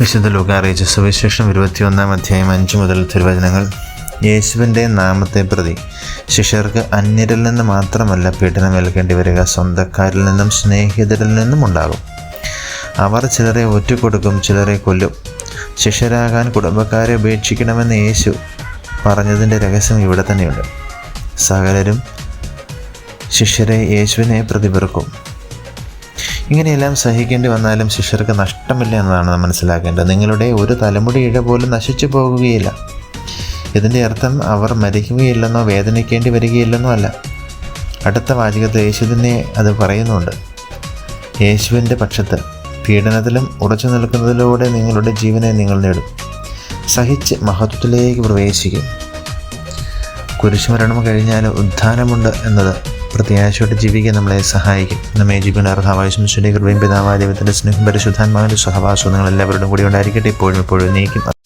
വിശുദ്ധ ലോക അറിയിച്ച സുവിശേഷം ഇരുപത്തിയൊന്നാം അധ്യായം അഞ്ച് മുതൽ തിരുവചനങ്ങൾ. യേശുവിന്റെ നാമത്തെ പ്രതി. ശിഷ്യർക്ക് അന്യരിൽ നിന്ന് മാത്രമല്ല പീഡനം ഏൽക്കേണ്ടി വരിക. സ്വന്തക്കാരിൽ നിന്നും സ്നേഹിതരിൽ നിന്നും ഉണ്ടാകും അവർ ചിലരെ ഒറ്റുകൊടുക്കും ചിലരെ കൊല്ലും. ശിഷ്യരാകാൻ കുടുംബക്കാരെ ഉപേക്ഷിക്കണമെന്ന് യേശു പറഞ്ഞതിന്റെ രഹസ്യം ഇവിടെ തന്നെയുണ്ട്. സകലരും ശിഷ്യരെ യേശുവിനെ പ്രതിപെറുക്കും. ഇങ്ങനെയെല്ലാം സഹിക്കേണ്ടി വന്നാലും ശിഷ്യർക്ക് നഷ്ടമില്ല എന്നതാണ് മനസ്സിലാക്കേണ്ടത്. നിങ്ങളുടെ ഒരു തലമുടി ഇഴ പോലും നശിച്ചു പോകുകയില്ല. ഇതിന്റെ അർത്ഥം അവർ മരിക്കുകയില്ലെന്നോ വേദനിക്കേണ്ടി വരികയില്ലെന്നോ അല്ല. അടുത്ത വാചകത്തിൽ യേശുവിനെ അത് പറയുന്നുണ്ട്. യേശുവിന്റെ പക്ഷത്ത് പീഡനത്തിലും ഉറച്ചു നിൽക്കുന്നതിലൂടെ നിങ്ങളുടെ ജീവനെ നിങ്ങൾ നേടും. സഹിച്ച് മഹത്വത്തിലേക്ക് പ്രവേശിക്കും. കുരിശുമരണം കഴിഞ്ഞാൽ ഉദ്ധാനമുണ്ട് എന്നത് പ്രത്യാശയോടെ ജീവിക്കാൻ നമ്മളെ സഹായിക്കും. നമ്മെ ജീവിക്കുന്ന ശ്രീ കൃപയും പിതാവായ സ്നേഹം പരിശുദ്ധാത്മാവിന്റെ സഹവാസവും നിങ്ങൾ കൂടി ഉണ്ടായിരിക്കട്ടെ. ഇപ്പോഴും ഇപ്പോഴും നീക്കും.